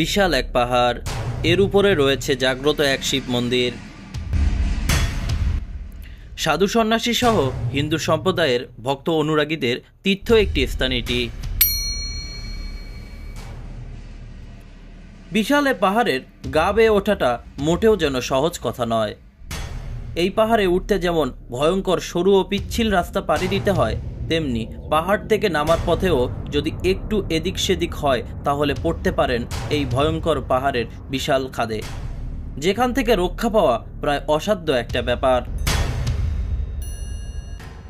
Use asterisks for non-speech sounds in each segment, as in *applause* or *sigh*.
বিশাল এক পাহাড়। এর উপরে রয়েছে জাগ্রত এক শিব মন্দির। সাধু সন্ন্যাসী সহ হিন্দু সম্প্রদায়ের ভক্ত অনুরাগীদের তীর্থ একটি স্থান এটি। বিশাল এ পাহাড়ের গা বেয়ে ওঠাটা মোটেও যেন সহজ কথা নয়। এই পাহাড়ে উঠতে যেমন ভয়ঙ্কর সরু ও পিচ্ছিল রাস্তা পাড়ি দিতে হয় তেমনি পাহাড় থেকে নামার পথেও যদি একটু এদিক সেদিক হয়, তাহলে পড়তে পারেন এই ভয়ঙ্কর পাহাড়ের বিশাল খাদে। যেখান থেকে রক্ষা পাওয়া প্রায় অসাধ্য একটা ব্যাপার।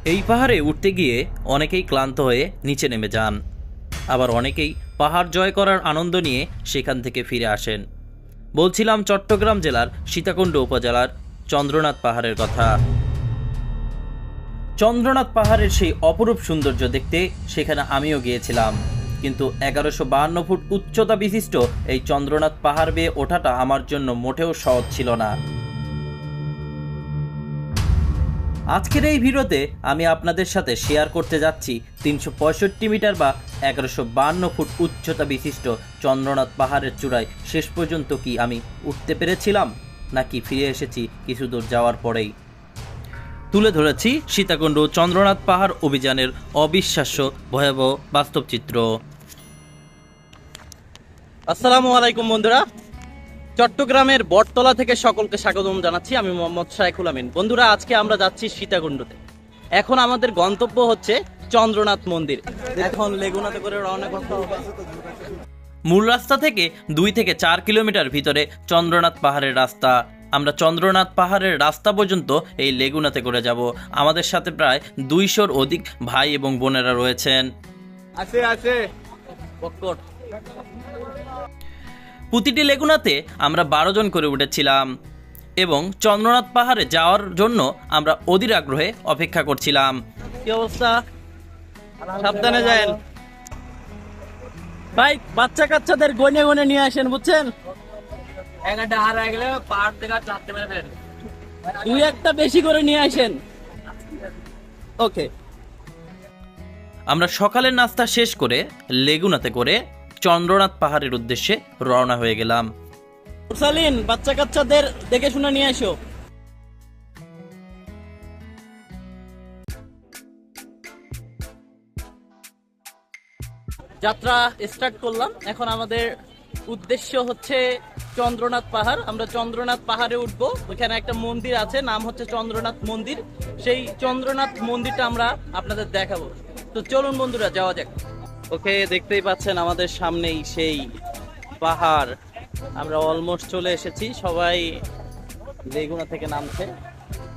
এই পাহাড়ে উঠতে গিয়ে অনেকেই ক্লান্ত হয়ে নিচে নেমে যান। আবার অনেকেই পাহাড় জয় করার আনন্দ নিয়ে সেখান থেকে ফিরে আসেন। বলছিলাম চট্টগ্রাম জেলার সীতাকুণ্ড উপজেলার চন্দ্রনাথ পাহাড়ের কথা। চন্দ্রনাথ পাহাড়ের সেই অপরূপ সৌন্দর্য দেখতে সেখানে আমিও গিয়েছিলাম। কিন্তু এগারোশো বাহান্ন ফুট উচ্চতা বিশিষ্ট এই চন্দ্রনাথ পাহাড় বেয়ে ওঠাটা আমার জন্য মোটেও সহজ ছিল না। আজকের এই ভিডিওতে আমি আপনাদের সাথে শেয়ার করতে যাচ্ছি তিনশো পঁয়ষট্টি মিটার বা এগারোশো ফুট উচ্চতা বিশিষ্ট চন্দ্রনাথ পাহাড়ের চূড়ায় শেষ পর্যন্ত কি আমি উঠতে পেরেছিলাম? নাকি ফিরে এসেছি কিছু দূর যাওয়ার পরেই? তুলে ধরেছি সীতাকুণ্ড চন্দ্রনাথ পাহাড় অভিযানের অবিশ্বাস্য ভয়াবহ বাস্তব চিত্র আসসালামু আলাইকুম বন্ধুরা। চট্টগ্রামের বটতলা থেকে সকলকে স্বাগতম জানাচ্ছি। আমি মোহাম্মদ শাইখুল আমিন। বন্ধুরা, আজকে আমরা যাচ্ছি সীতাকুণ্ডতে। এখন আমাদের গন্তব্য হচ্ছে চন্দ্রনাথ মন্দির। এখন লেগুনাতে করে রওনা করতে হবে। মূল রাস্তা থেকে দুই থেকে চার কিলোমিটার ভিতরে চন্দ্রনাথ পাহাড়ের রাস্তা। আমরা চন্দ্রনাথ পাহাড়ের রাস্তা পর্যন্ত এই লেগুনাতে করে যাব। আমাদের সাথে প্রায় দুইশোর অধিক ভাই এবং বোনেরা রয়েছেন। আছে আছে। প্রতিটি লেগুনাতে আমরা বারো জন করে উঠেছিলাম এবং চন্দ্রনাথ পাহাড়ে যাওয়ার জন্য আমরা অধীর আগ্রহে অপেক্ষা করছিলাম। কি অবস্থা? সাবধানে ভাই বাচ্চা কাচ্চাদের গনে গনে নিয়ে আসেন বুঝছেন? একটা হারা গেলে পাহাড় থেকে আর চাপতে পারবেন দুই একটা বেশি করে নিয়ে আসেন। ওকে আমরা সকালের নাস্তা শেষ করে লেগুনাতে করে চন্দ্রনাথ পাহাড়ের উদ্দেশ্যে রওনা হয়ে গেলাম। সালিন বাচ্চা কাচ্চাদের দেখে শুনে নিয়ে আসো যাত্রা স্টার্ট করলাম। এখন আমাদের উদ্দেশ্য হচ্ছে চন্দ্রনাথ পাহাড়। আমরা চন্দ্রনাথ পাহাড়ে উঠবো। ওখানে একটা মন্দির আছে, নাম হচ্ছে চন্দ্রনাথ মন্দির। সেই চন্দ্রনাথ মন্দিরটা আমরা আপনাদের দেখাবো। তো চলুন বন্ধুরা, যাওয়া যাক। ওকে, দেখতেই পাচ্ছেন আমাদের সামনেই সেই পাহাড়। আমরা অলমোস্ট চলে এসেছি। সবাই লেগুনা থেকে নামছে।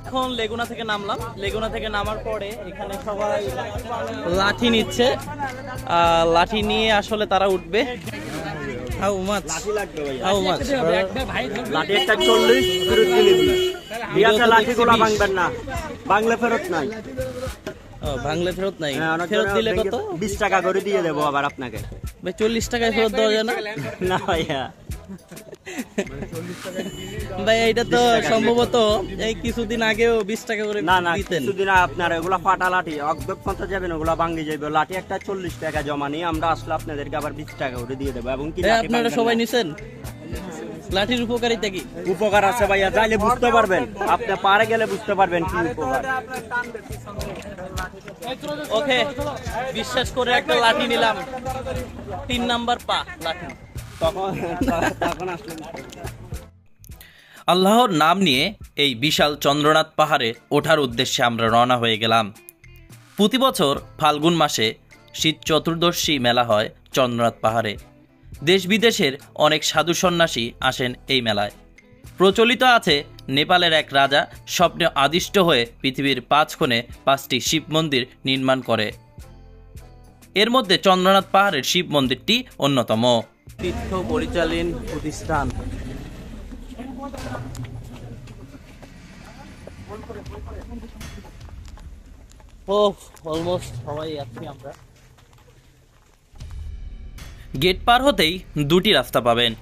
এখন লেগুনা থেকে নামলাম। লেগুনা থেকে নামার পরে এখানে সবাই লাঠি নিচ্ছে। লাঠি নিয়ে আসলে তারা উঠবে। হাউ মাছ হাউ মাছ লাঠি একটা চল্লিশ ফেরত দিলে ঠিক আছে লাঠি গুলা ভাঙবেন না। বাংলা ফেরত নাই। ভাঙলে ফেরত নাই। হ্যাঁ, ফেরত দিলে কত? বিশ টাকা করে দিয়ে দেবো আবার আপনাকে। ভাই চল্লিশ টাকায় ফেরত দেওয়া যায় না? *laughs* না ভাইয়া। *laughs* ভাই এটা তো সম্ভবত এই কিছুদিন আগেও বিশ টাকা করে না না কিছুদিন আপনার এগুলা ফাটা লাঠি পঞ্চাশ যাবেন ওগুলা ভাঙে যাবে লাঠি একটা চল্লিশ টাকা জমা নিয়ে আমরা আসলে আপনাদেরকে আবার বিশ টাকা করে দিয়ে দেবো। এবং কি আপনারা সবাই। নিছেন? লাঠির উপকারিতা কি? উপকার আছে ভাইয়া যাইলে বুঝতে পারবেন। আপনি পারে গেলে বুঝতে পারবেন কি উপকার। ওকে বিশ্বাস করে একটা লাঠি নিলাম। তিন নাম্বার পা লাঠি। তখন তখন আসলে আল্লাহর নাম নিয়ে এই বিশাল চন্দ্রনাথ পাহাড়ে ওঠার উদ্দেশ্যে আমরা রওনা হয়ে গেলাম। প্রতি বছর ফাল্গুন মাসে শীত চতুর্দশী মেলা হয় চন্দ্রনাথ পাহাড়ে। দেশ বিদেশের অনেক সাধু সন্ন্যাসী আসেন এই মেলায়। প্রচলিত আছে নেপালের এক রাজা স্বপ্নে আদিষ্ট হয়ে পৃথিবীর পাঁচ কোণে পাঁচটি শিব মন্দির নির্মাণ করে। এর মধ্যে চন্দ্রনাথ পাহাড়ের শিব মন্দিরটি অন্যতম। তীর্থ পরিচালীন প্রতিষ্ঠান। ও অলমোস্ট সবাই আছি আমরা। গেট পার হতেই দুটি রাস্তা পাবেন।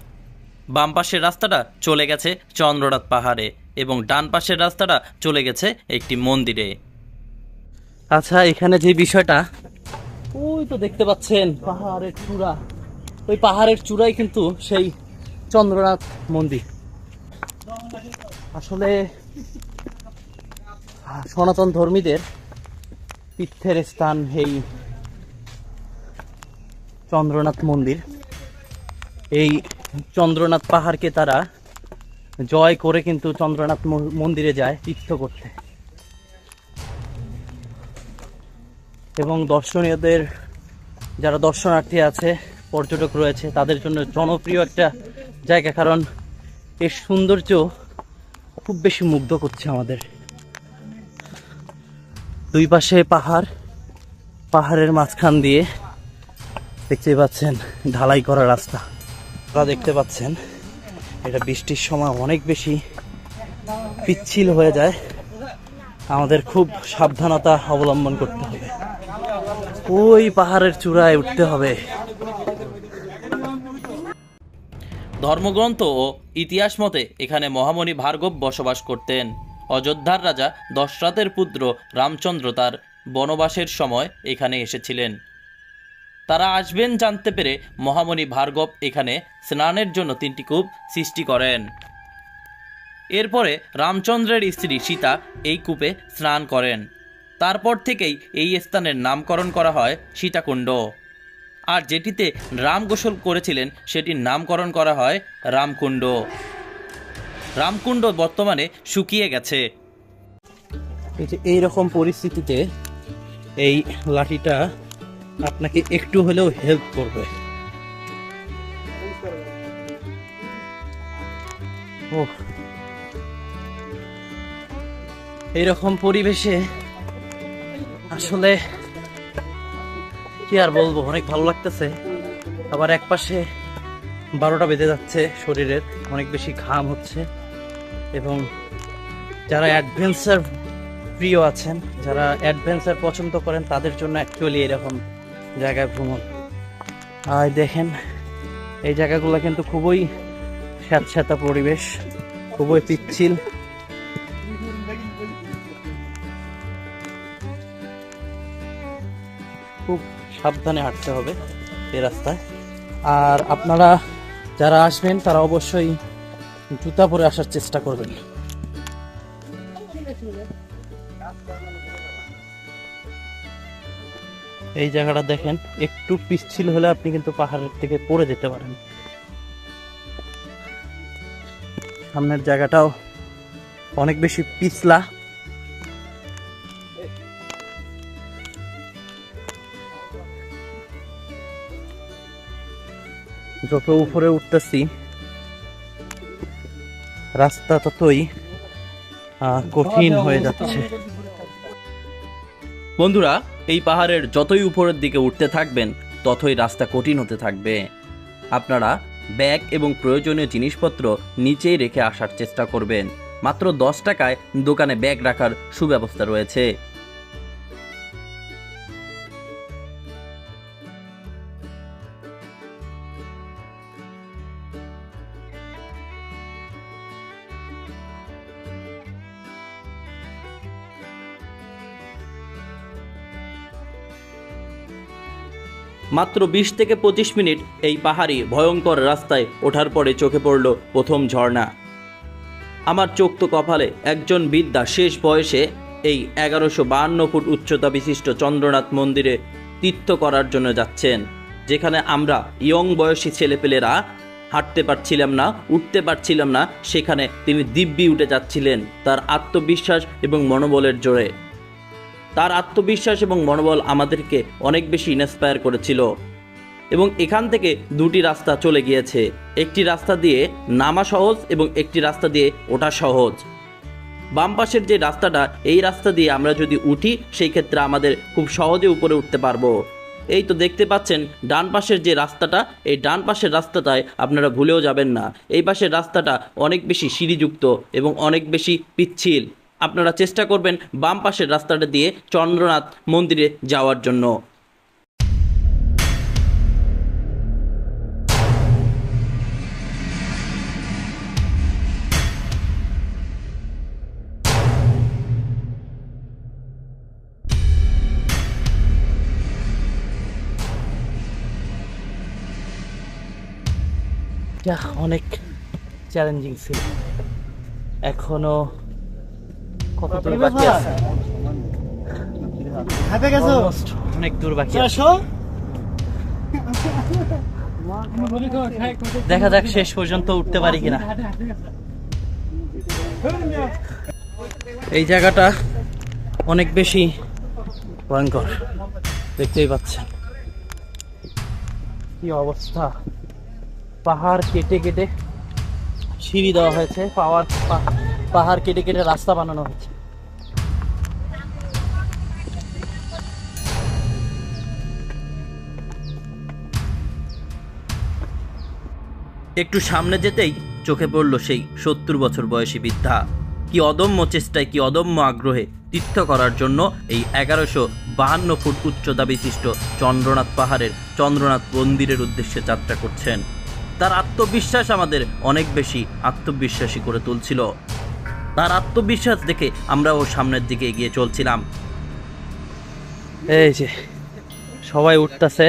বাম পাশের রাস্তাটা চলে গেছে চন্দ্রনাথ পাহাড়ে এবং ডান পাশের রাস্তাটা চলে গেছে একটি মন্দিরে। আচ্ছা এখানে যে বিষয়টা ওই তো দেখতে পাচ্ছেন পাহাড়ের চূড়া। ওই পাহাড়ের চূড়ায় কিন্তু সেই চন্দ্রনাথ মন্দির। আসলে সনাতন ধর্মীদের তীর্থের স্থান এই চন্দ্রনাথ মন্দির। এই চন্দ্রনাথ পাহাড়কে তারা জয় করে কিন্তু চন্দ্রনাথ মন্দিরে যায় তীর্থ করতে। এবং দর্শনীয়দের, যারা দর্শনার্থী আছে, পর্যটক রয়েছে, তাদের জন্য জনপ্রিয় একটা জায়গা, কারণ এর সৌন্দর্য খুব বেশি মুগ্ধ করছে আমাদের। দুই পাশে পাহাড়, পাহাড়ের মাঝখান দিয়ে দেখতে পাচ্ছেন ঢালাই করা রাস্তা। আপনারা দেখতে পাচ্ছেন, এটা বৃষ্টির সময় অনেক বেশি পিচ্ছিল হয়ে যায়। আমাদের খুব সাবধানতা অবলম্বন করতে হবে। ওই পাহাড়ের চূড়ায় উঠতে হবে। ধর্মগ্রন্থ ও ইতিহাস মতে এখানে মহামণি ভার্গব বসবাস করতেন। অযোধ্যার রাজা দশরথের পুত্র রামচন্দ্র তার বনবাসের সময় এখানে এসেছিলেন। তারা আসবেন জানতে পেরে মহামণি ভার্গব এখানে স্নানের জন্য তিনটি কূপ সৃষ্টি করেন। এরপরে রামচন্দ্রের স্ত্রী সীতা এই কূপে স্নান করেন। তারপর থেকেই এই স্থানের নামকরণ করা হয় সীতাকুণ্ড। আর যেটিতে রাম গোসল করেছিলেন, সেটির নামকরণ করা হয় রামকুণ্ড। রামকুণ্ড বর্তমানে শুকিয়ে গেছে। এই যে এইরকম পরিস্থিতিতে এই লাঠিটা আপনাকে একটু হলেও হেল্প করবে। এইরকম পরিবেশে আসলে কি আর বলব, অনেক ভালো লাগতেছে। আবার এক পাশে বারোটা বেজে যাচ্ছে শরীরের, অনেক বেশি ঘাম হচ্ছে। এবং যারা অ্যাডভেঞ্চার প্রিয় আছেন, যারা অ্যাডভেঞ্চার পছন্দ করেন, তাদের জন্য অ্যাকচুয়ালি এরকম জায়গায় ভ্রমণ। আর দেখেন, এই জায়গাগুলো কিন্তু খুবই স্যাঁতস্যাঁতা পরিবেশ, খুবই পিচ্ছিল। খুব সাবধানে হাঁটতে হবে এই রাস্তায়। আর আপনারা যারা আসবেন, তারা অবশ্যই জুতা পরে আসার চেষ্টা করবেন। এই জায়গাটা দেখেন, একটু পিচ্ছিল হলে আপনি কিন্তু পাহাড়ের থেকে পড়ে যেতে পারেন। সামনের জায়গাটাও অনেক বেশি পিছলা। যত উপরে উঠতেছি, রাস্তা ততই কঠিন হয়ে যাচ্ছে। বন্ধুরা, এই পাহাড়ের যতই উপরের দিকে উঠতে থাকবেন, ততই রাস্তা কঠিন হতে থাকবে। আপনারা ব্যাগ এবং প্রয়োজনীয় জিনিসপত্র নিচেই রেখে আসার চেষ্টা করবেন। মাত্র দশ টাকায় দোকানে ব্যাগ রাখার সুব্যবস্থা রয়েছে। মাত্র বিশ থেকে পঁচিশ মিনিট এই পাহাড়ি ভয়ঙ্কর রাস্তায় ওঠার পরে চোখে পড়ল প্রথম ঝর্ণা। আমার চোখ তো কপালে একজন বিদ্যা শেষ বয়সে এই এগারোশো বাহান্ন ফুট উচ্চতা বিশিষ্ট চন্দ্রনাথ মন্দিরে তীর্থ করার জন্য যাচ্ছেন, যেখানে আমরা ইয়ং বয়সী ছেলেপেলেরা হাঁটতে পারছিলাম না, উঠতে পারছিলাম না, সেখানে তিনি দিব্যি উঠে যাচ্ছিলেন তার আত্মবিশ্বাস এবং মনোবলের জোরে। তার আত্মবিশ্বাস এবং মনোবল আমাদেরকে অনেক বেশি ইন্সপায়ার করেছিল। এবং এখান থেকে দুটি রাস্তা চলে গিয়েছে। একটি রাস্তা দিয়ে নামা সহজ এবং একটি রাস্তা দিয়ে ওঠা সহজ। বাম পাশের যে রাস্তাটা, এই রাস্তা দিয়ে আমরা যদি উঠি, সেই ক্ষেত্রে আমাদের খুব সহজে উপরে উঠতে পারব। এই তো দেখতে পাচ্ছেন, ডান পাশের যে রাস্তাটা, এই ডান পাশের রাস্তাটায় আপনারা ভুলেও যাবেন না। এই পাশের রাস্তাটা অনেক বেশি সিঁড়িযুক্ত এবং অনেক বেশি পিচ্ছিল। আপনারা চেষ্টা করবেন বাম পাশের রাস্তাটা দিয়ে চন্দ্রনাথ মন্দিরে যাওয়ার জন্য। অনেক চ্যালেঞ্জিং ছিল। এখনও কত দূর বাকি আছে? Almost অনেক দূর বাকি আছে। দেখা যাক শেষ পর্যন্ত উঠতে পারি কিনা। এই জায়গাটা অনেক বেশি ভয়ঙ্কর। দেখতেই পাচ্ছেন। কি অবস্থা? পাহাড় কেটে কেটে সিঁড়ি দেওয়া হয়েছে পাওয়ার পাহাড় কেটে কেটে রাস্তা বানানো হয়েছে। একটু সামনে যেতেই চোখে পড়ল সেই সত্তর বছর বয়সী বৃদ্ধা। কি অদম্য চেষ্টায়, কি অদম্য আগ্রহে তীর্থ করার জন্য এই এগারোশো বাহান্ন ফুট উচ্চতা বিশিষ্ট চন্দ্রনাথ পাহাড়ের চন্দ্রনাথ মন্দিরের উদ্দেশ্যে যাত্রা করছেন। তার আত্মবিশ্বাস আমাদের অনেক বেশি আত্মবিশ্বাসী করে তুলছিল। তার আত্মবিশ্বাস দেখে আমরাও সামনের দিকে এগিয়ে চলছিলাম। এই যে সবাই উঠতেছে।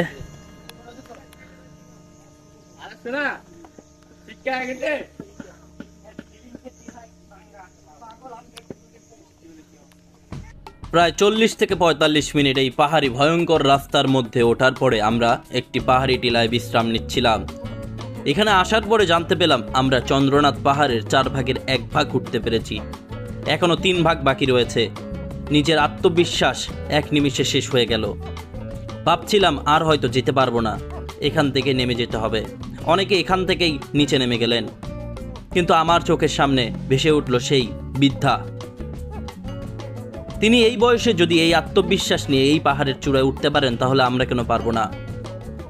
প্রায় চল্লিশ থেকে পঁয়তাল্লিশ মিনিট এই পাহাড়ি ভয়ঙ্কর রাস্তার মধ্যে ওঠার পরে আমরা একটি পাহাড়ি টিলায় বিশ্রাম নিচ্ছিলাম। এখানে আসার পরে জানতে পেলাম আমরা চন্দ্রনাথ পাহাড়ের চার ভাগের এক ভাগ উঠতে পেরেছি। এখনও তিন ভাগ বাকি রয়েছে। নিজের আত্মবিশ্বাস এক নিমিষে শেষ হয়ে গেল। ভাবছিলাম আর হয়তো যেতে পারব না। এখান থেকে নেমে যেতে হবে। অনেকে এখান থেকেই নিচে নেমে গেলেন। কিন্তু আমার চোখের সামনে ভেসে উঠল সেই বৃদ্ধা। তিনি এই বয়সে যদি এই আত্মবিশ্বাস নিয়ে এই পাহাড়ের চূড়ায় উঠতে পারেন, তাহলে আমরা কেন পারব না?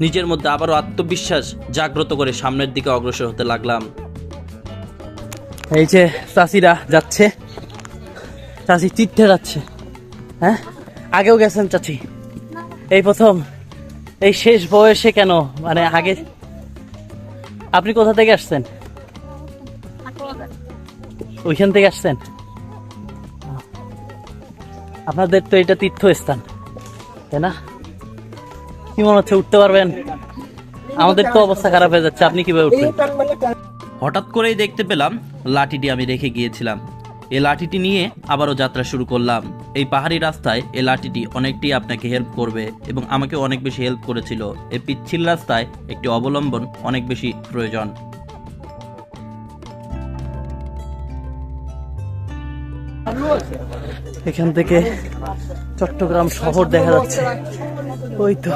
নিজের মধ্যে আবারও আত্মবিশ্বাস জাগ্রত করে সামনের দিকে অগ্রসর হতে লাগলাম। এই যে চাষিরা যাচ্ছে। চাষি তীর্থে যাচ্ছে। হ্যাঁ? আগেও গেছেন চাচি। এই প্রথম, এই শেষ বয়সে কেন? মানে আগে আপনি কোথা থেকে আসছেন? ওইখান থেকে আসছেন? আপনাদের তো এটা তীর্থস্থান, তাই না? কি মনে হচ্ছে, উঠতে পারবেন? আমাদের তো অবস্থা খারাপ হয়ে যাচ্ছে, আপনি কীভাবে উঠবেন? হঠাৎ করেই দেখতে পেলাম, লাঠিটি আমি রেখে গিয়েছিলাম। এই লাঠিটি নিয়ে আবারও যাত্রা শুরু করলাম। এই পাহাড়ি রাস্তায় এই লাঠিটি অনেকটি আপনাকে হেল্প করবে এবং আমাকে অনেক বেশি হেল্প করেছিল। এই পিচ্ছিল রাস্তায় একটি অবলম্বন অনেক বেশি প্রয়োজন। এখান থেকে চট্টগ্রাম শহর দেখা যাচ্ছে। ওই তো।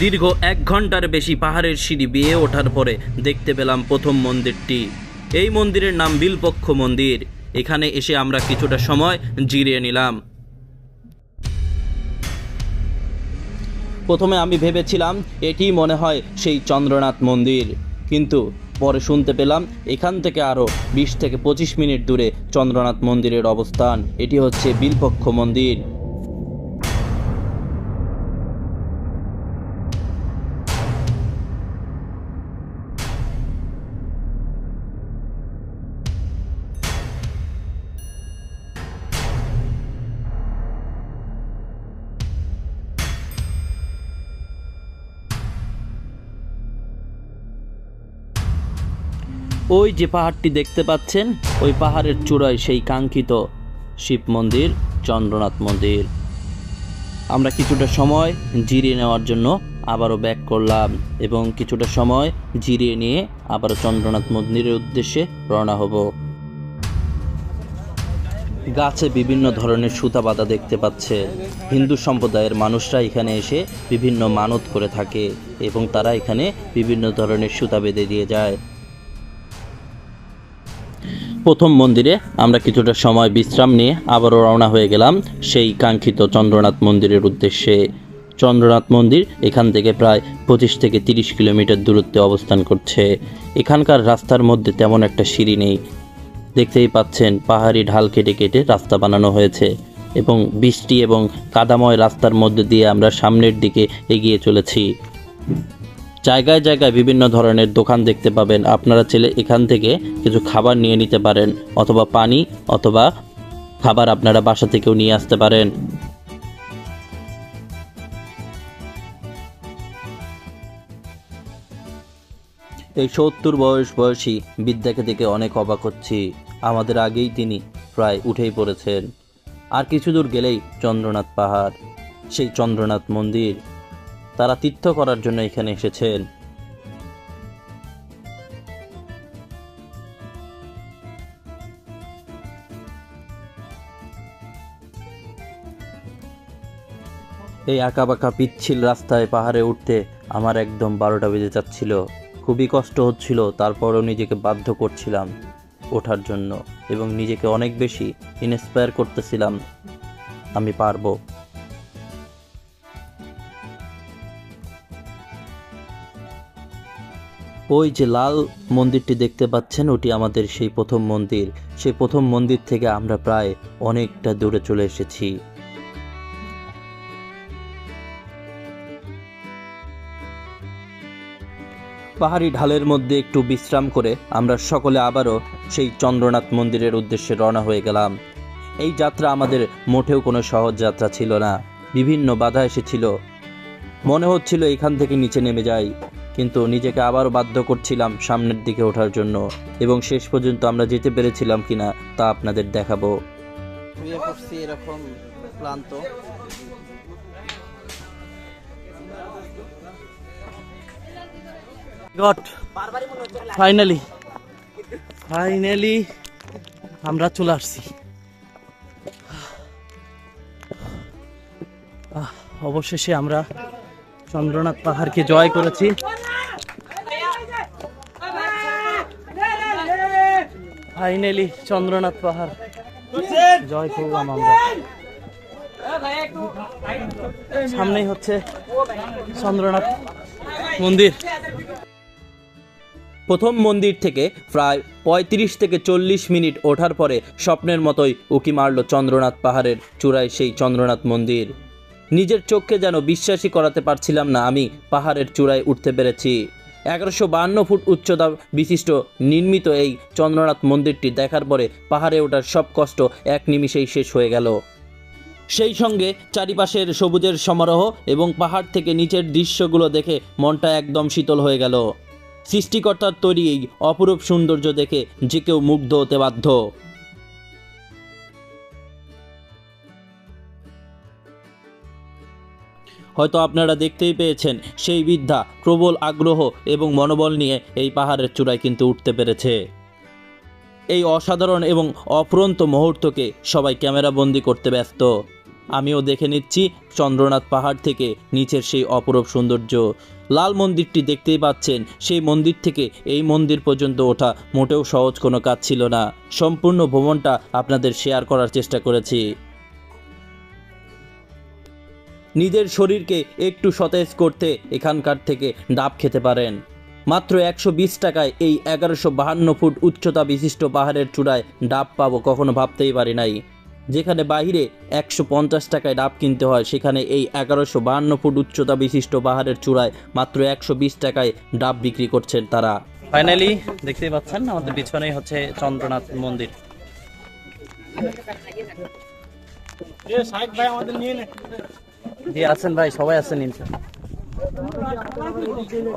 দীর্ঘ এক ঘণ্টার বেশি পাহাড়ের সিঁড়ি বেয়ে ওঠার পরে দেখতে পেলাম প্রথম মন্দিরটি। এই মন্দিরের নাম বিলপক্ষ মন্দির। এখানে এসে আমরা কিছুটা সময় জিরিয়ে নিলাম। প্রথমে আমি ভেবেছিলাম এটি মনে হয় সেই চন্দ্রনাথ মন্দির। কিন্তু পরে শুনতে পেলাম এখান থেকে আরও বিশ থেকে পঁচিশ মিনিট দূরে চন্দ্রনাথ মন্দিরের অবস্থান। এটি হচ্ছে বিলপক্ষ মন্দির। ওই যে পাহাড়টি দেখতে পাচ্ছেন, ওই পাহাড়ের চূড়ায় সেই কাঙ্ক্ষিত শিব মন্দির, চন্দ্রনাথ মন্দির। আমরা কিছুটা সময় জিরিয়ে নেওয়ার জন্য আবারও ব্যাক করলাম এবং কিছুটা সময় জিরিয়ে নিয়ে আবারও চন্দ্রনাথ মন্দিরের উদ্দেশ্যে রওনা হব। গাছে বিভিন্ন ধরনের সুতা বাঁধা দেখতে পাচ্ছে হিন্দু সম্প্রদায়ের মানুষরা এখানে এসে বিভিন্ন মানত করে থাকে এবং তারা এখানে বিভিন্ন ধরনের সুতা বেঁধে দিয়ে যায়। প্রথম মন্দিরে আমরা কিছুটা সময় বিশ্রাম নিয়ে আবারও রওনা হয়ে গেলাম সেই কাঙ্ক্ষিত চন্দ্রনাথ মন্দিরের উদ্দেশ্যে। চন্দ্রনাথ মন্দির এখান থেকে প্রায় পঁচিশ থেকে তিরিশ কিলোমিটার দূরত্বে অবস্থান করছে। এখানকার রাস্তার মধ্যে তেমন একটা সিঁড়ি নেই। দেখতেই পাচ্ছেন পাহাড়ি ঢাল কেটে কেটে রাস্তা বানানো হয়েছে এবং বৃষ্টি এবং কাদাময় রাস্তার মধ্যে দিয়ে আমরা সামনের দিকে এগিয়ে চলেছি। জায়গায় জায়গায় বিভিন্ন ধরনের দোকান দেখতে পাবেন। আপনারা চাইলে এখান থেকে কিছু খাবার নিয়ে নিতে পারেন, অথবা পানি, অথবা খাবার আপনারা বাসা থেকেও নিয়ে আসতে পারেন। এই সত্তর বয়স বয়সী বিদ্যাকে দেখে অনেক অবাক হচ্ছি। আমাদের আগেই তিনি প্রায় উঠেই পড়েছেন। আর কিছু দূর গেলেই চন্দ্রনাথ পাহাড়, সেই চন্দ্রনাথ মন্দির তারা তীর্থ করার জন্য এখানে এসেছেন। এই আঁকাবাঁকা পিচ্ছিল রাস্তায় পাহাড়ে উঠতে আমার একদম বারোটা বেজে যাচ্ছিল। খুবই কষ্ট হচ্ছিল, তারপরও নিজেকে বাধ্য করছিলাম ওঠার জন্য এবং নিজেকে অনেক বেশি ইন্সপায়ার করতেছিলাম। আমি পারব। ওই যে লাল মন্দিরটি দেখতে পাচ্ছেন, ওটি আমাদের সেই প্রথম মন্দির। সেই প্রথম মন্দির থেকে আমরা প্রায় অনেকটা দূরে চলে এসেছি। পাহাড়ি ঢালের মধ্যে একটু বিশ্রাম করে আমরা সকলে আবারও সেই চন্দ্রনাথ মন্দিরের উদ্দেশ্যে রওনা হয়ে গেলাম। এই যাত্রা আমাদের মোটেও কোনো সহজ যাত্রা ছিল না। বিভিন্ন বাধা এসেছিল। মনে হচ্ছিল এখান থেকে নিচে নেমে যাই। কিন্তু নিজেকে আবারও বাধ্য করছিলাম সামনের দিকে ওঠার জন্য এবং শেষ পর্যন্ত আমরা যেতে পেরেছিলাম কিনা তা আপনাদের দেখাবো। শুয়ে পড়ছি এরকম ক্লান্ত। গড ফাইনালি ফাইনালি আমরা চলে আসছি। আহ, অবশেষে আমরা চন্দ্রনাথ পাহাড়কে জয় করেছি। ফাইনালি চন্দ্রনাথ পাহাড়। জয় করলাম আমরা। সামনেই হচ্ছে চন্দ্রনাথ মন্দির। প্রথম মন্দির থেকে প্রায় পঁয়ত্রিশ থেকে চল্লিশ মিনিট ওঠার পরে স্বপ্নের মতোই উকি মারল চন্দ্রনাথ পাহাড়ের চূড়ায় সেই চন্দ্রনাথ মন্দির। নিজের চোখকে যেন বিশ্বাসই করাতে পারছিলাম না আমি পাহাড়ের চূড়ায় উঠতে পেরেছি। এগারোশো বাহান্ন ফুট উচ্চতা বিশিষ্ট নির্মিত এই চন্দ্রনাথ মন্দিরটি দেখার পরে পাহাড়ে ওঠার সব কষ্ট এক নিমিষেই শেষ হয়ে গেল। সেই সঙ্গে চারিপাশের সবুজের সমারোহ এবং পাহাড় থেকে নিচের দৃশ্যগুলো দেখে মনটা একদম শীতল হয়ে গেল। সৃষ্টিকর্তার তৈরি এই অপরূপ সৌন্দর্য দেখে যে কেউ মুগ্ধ হতে বাধ্য। হয়তো আপনারা দেখতেই পেয়েছেন, সেই বিদ্যা প্রবল আগ্রহ এবং মনোবল নিয়ে এই পাহাড়ের চূড়ায় কিন্তু উঠতে পেরেছে। এই অসাধারণ এবং অফুরন্ত মুহূর্তকে সবাই ক্যামেরাবন্দি করতে ব্যস্ত। আমিও দেখে নিচ্ছি চন্দ্রনাথ পাহাড় থেকে নিচের সেই অপরূপ সৌন্দর্য। লাল মন্দিরটি দেখতেই পাচ্ছেন, সেই মন্দির থেকে এই মন্দির পর্যন্ত ওঠা মোটেও সহজ কোনো কাজ ছিল না। সম্পূর্ণ ভ্রমণটা আপনাদের শেয়ার করার চেষ্টা করেছি। নিজের শরীরকে একটু সতেজ করতে এখানকার থেকে ডাব খেতে পারেন। মাত্র একশো বিশ টাকায় এই এগারোশো বাহান্ন ফুট উচ্চতা বিশিষ্ট পাহাড়ের চূড়ায় ডাব পাবো কখনো ভাবতেই পারি নাই। যেখানে বাইরে একশো পঞ্চাশ টাকায় ডাব কিনতে হয় সেখানে এই এগারোশো বাহান্ন ফুট উচ্চতা বিশিষ্ট পাহাড়ের চূড়ায় মাত্র একশো বিশ টাকায় ডাব বিক্রি করছেন তারা। ফাইনালি দেখতেই পাচ্ছেন আমাদের পিছনেই হচ্ছে চন্দ্রনাথ মন্দির। জি, আছেন ভাই, সবাই আছেন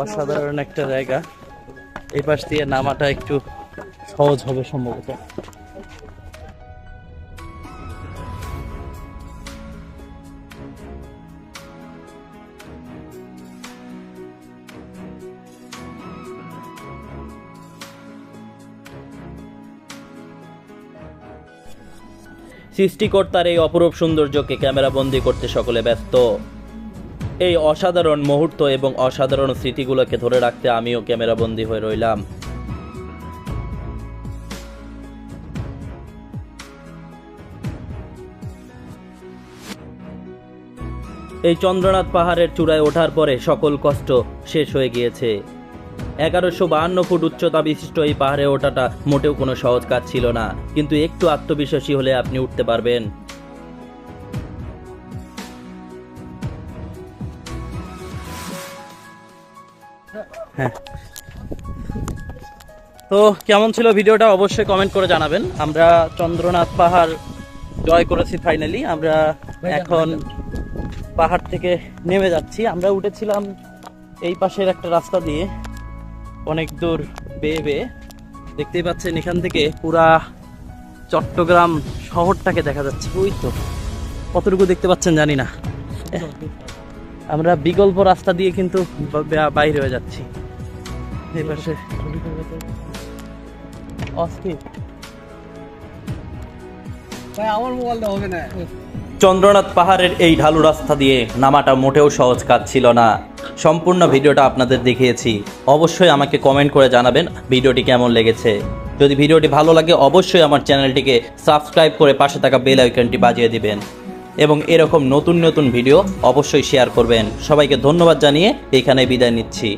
অসাধারণ একটা জায়গা। এই পাশ দিয়ে নামাটা একটু সহজ হবে সম্ভবত। সৃষ্টিকর্তার এই অপরূপ সৌন্দর্যকে ক্যামেরাবন্দি করতে সকলে ব্যস্ত। এই অসাধারণ মুহূর্ত এবং অসাধারণ স্মৃতিগুলোকে ধরে রাখতে আমিও ক্যামেরাবন্দি হয়ে রইলাম। এই চন্দ্রনাথ পাহাড়ের চূড়ায় ওঠার পরে সকল কষ্ট শেষ হয়ে গিয়েছে। এগারোশো বাহান্ন ফুট উচ্চতা বিশিষ্ট এই পাহাড়ে ওঠাটা মোটেও কোনো সহজ কাজ ছিল না, কিন্তু একটু আত্মবিশ্বাসী হলে আপনি উঠতে পারবেন। হ্যাঁ। তো কেমন ছিল ভিডিওটা অবশ্যই কমেন্ট করে জানাবেন। আমরা চন্দ্রনাথ পাহাড় জয় করেছি ফাইনালি আমরা এখন পাহাড় থেকে নেমে যাচ্ছি। আমরা উঠেছিলাম এই পাশের একটা রাস্তা দিয়ে। অনেক দূর বেয়ে বেয়ে দেখতেই পাচ্ছেন এখান থেকে পুরা চট্টগ্রাম শহরটাকে দেখা যাচ্ছে। ওই তো কতটুকু দেখতে পাচ্ছেন জানি না। আমরা বিকল্প রাস্তা দিয়ে কিন্তু বাইরে হয়ে যাচ্ছি। এই পাশে। অস্থির। আমার মোবাইলটা হবে না। চন্দ্রনাথ পাহাড়ের এই ঢালু রাস্তা দিয়ে নামাটা মোটেও সহজ কাজ ছিল না। সম্পূর্ণ ভিডিওটা আপনাদের দেখিয়েছি। অবশ্যই আমাকে কমেন্ট করে জানাবেন ভিডিওটি কেমন লেগেছে। যদি ভিডিওটি ভালো লাগে, অবশ্যই আমার চ্যানেলটিকে সাবস্ক্রাইব করে পাশে থাকা বেল আইকনটি বাজিয়ে দিবেন। এবং এরকম নতুন নতুন ভিডিও অবশ্যই শেয়ার করবেন। সবাইকে ধন্যবাদ জানিয়ে এখানে বিদায় নিচ্ছি।